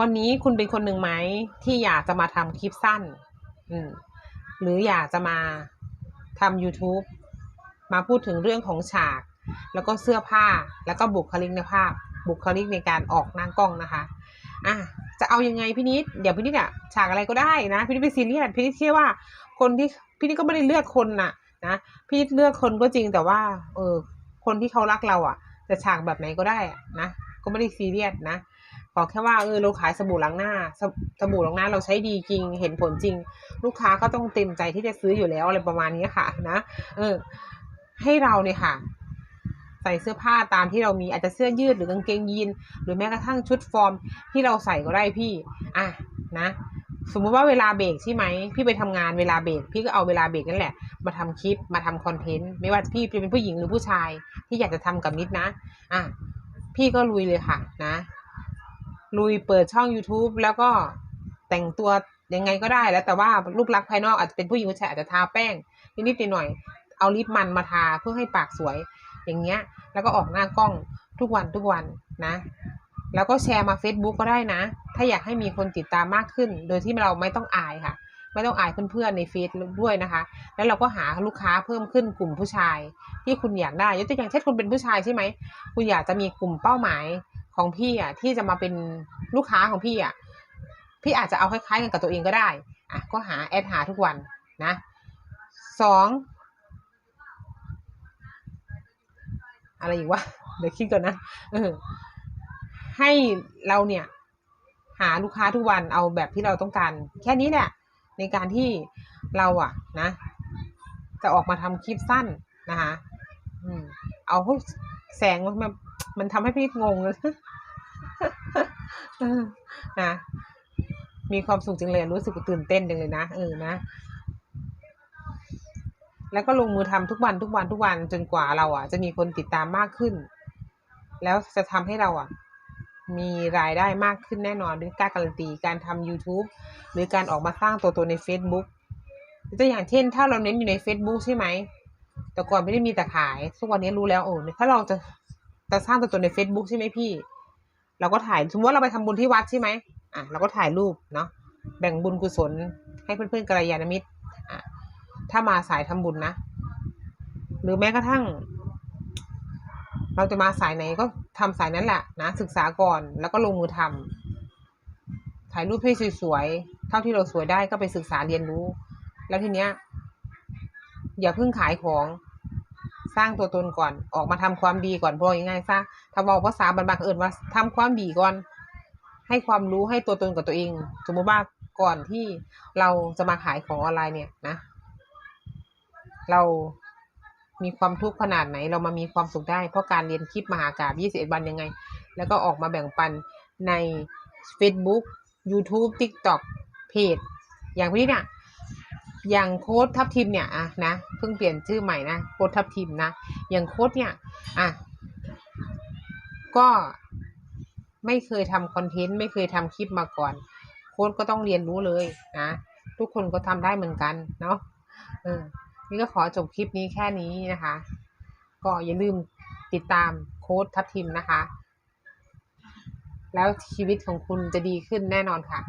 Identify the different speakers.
Speaker 1: วันนี้คุณเป็นคนหนึ่งไหมที่อยากจะมาทำคลิปสั้น อืม หรืออยากจะมาทำ YouTube มาพูดถึงเรื่องของฉาก แล้วก็เสื้อผ้าแล้วก็บุคลิกในภาพ บุคลิกในการออกหน้ากล้องนะคะ อะจะเอายังไงพี่นิดเดี๋ยวพี่นิดอะฉากอะไรก็ได้นะพี่นิดไม่ซีเรียสพี่นิดเชื่อว่า คนที่พี่นิดก็ไม่ได้เลือกคนน่ะ นะพี่นิดเลือกคนก็จริงแต่ว่า เออ คนที่เขารักเราอะจะฉากแบบไหนก็ได้นะก็ไม่ได้ซีเรียสนะ ขอแค่ว่าเออเราขายสบู่ล้างหน้าสบสบู่ล้างหน้าเราใช้ดีจริง เห็นผลจริง ลูกค้าก็ต้องเต็มใจที่จะซื้ออยู่แล้วอะไรประมาณนี้ค่ะ นะเออ ให้เราเนี่ยค่ะ ใส่เสื้อผ้าตามที่เรามีอาจจะเสื้อยืดหรือกางเกงยีนหรือแม้กระทั่งชุดฟอร์มที่เราใส่ก็ได้พี่ อะนะสมมุติว่าเวลาเบรกใช่ไหมพี่ไปทำงานเวลาเบรกพี่ก็เอาเวลาเบรกนั่นแหละ มาทำคลิปมาทำคอนเทนต์ไม่ว่าพี่จะเป็นผู้หญิงหรือผู้ชายที่อยากจะทำกับนิดนะ อะพี่ก็ลุยเลยค่ะ นะ ลุยเปิดช่อง YouTube แล้วก็แต่งตัวยังไงก็ได้แล้วแต่ว่ารูปลักษณ์ภายนอกอาจจะเป็นผู้หญิงผู้ชายอาจจะทาแป้งนิดๆหน่อยๆเอาลิปมันมาทาเพื่อให้ปากสวยอย่างเงี้ย แล้วก็ออกหน้ากล้องทุกวันทุกวันนะ แล้วก็แชร์มา Facebook ก็ได้นะ ถ้าอยากให้มีคนติดตามมากขึ้น โดยที่เราไม่ต้องอายค่ะ ไม่ต้องอายเพื่อนๆในเฟซด้วยนะคะ แล้วเราก็หาลูกค้าเพิ่มขึ้นกลุ่มผู้ชาย ที่คุณอยากได้ยกตัวอย่างเช่นคุณเป็นผู้ชายใช่ไหมคุณอยากจะมีกลุ่มเป้าหมาย ของพี่อะที่จะมาเป็นลูกค้าของพี่อะพี่อาจจะเอาคล้ายๆกันกับตัวเองก็ได้อะก็หาแอดหาทุกวันนะสองอะไรอีกวะเดี๋ยวคิดก่อนนะเออให้เราเนี่ยหาลูกค้าทุกวันเอาแบบที่เราต้องการ แค่นี้แหละในการที่เราอะนะ จะออกมาทำคลิปสั้นนะคะเอาแสงมัน มันทำให้พี่งงเลยนะมีความสุขจังเลยรู้สึกตื่นเต้นจังเลยนะเออนะแล้วก็ลงมือทำทุกวันทุกวันทุกวันจนกว่าเราอะ จะมีคนติดตามมากขึ้น แล้วจะทำให้เราอะ มีรายได้มากขึ้นแน่นอนด้วยการการันตีการทำ YouTube หรือการออกมาสร้างตัวตนใน Facebook ตัวอย่างเช่น ถ้าเราเน้นอยู่ใน Facebook ใช่ไหมแต่ก่อนไม่ได้มีแต่ขายทุกวันนี้รู้แล้วโอ้ถ้าเราจะ จะสร้างตัวตนใน Facebook ใช่ไหมพี่ เราก็ถ่ายสมมติว่าเราไปทำบุญที่วัดใช่ไหมอะเราก็ถ่ายรูปเนาะแบ่งบุญกุศลให้เพื่อนๆกัลยาณมิตรอะถ้ามาสายทำบุญนะ หรือแม้กระทั่ง เราจะมาสายไหนก็ทำสายนั้นแหละนะศึกษาก่อนแล้วก็ลงมือทำถ่ายรูปให้สวยๆเท่าที่เราสวยได้ก็ไปศึกษาเรียนรู้ แล้วทีเนี้ยอย่าเพิ่งขายของ สร้างตัวตนก่อน ออกมาทำความดีก่อนบอยังไงซะถ้าบอกภาษาบรรพเอิญว่าทำความดีก่อน ให้ความรู้ให้ตัวตนกับตัวเอง สมมติว่าก่อนที่เราจะมาขายของออนไลน์เนี่ยนะ เรามีความทุกข์ขนาดไหน เรามามีความสุขได้เพราะการเรียนคลิปมหากาบ21 วันยังไง แล้วก็ออกมาแบ่งปันใน Facebook YouTube TikTok เพจอย่างพี่เนี่ย อย่างโค้ดทับทิมเนี่ยอะนะเพิ่งเปลี่ยนชื่อใหม่นะโค้ดทับทิมนะอย่างโค้ดเนี่ยอะก็ไม่เคยทำคอนเทนต์ไม่เคยทำคลิปมาก่อน โค้ดก็ต้องเรียนรู้เลยนะทุกคนก็ทำได้เหมือนกันเนาะเออนี่ก็ขอจบคลิปนี้แค่นี้นะคะ ก็อย่าลืมติดตามโค้ดทับทิมนะคะ แล้วชีวิตของคุณจะดีขึ้นแน่นอนค่ะ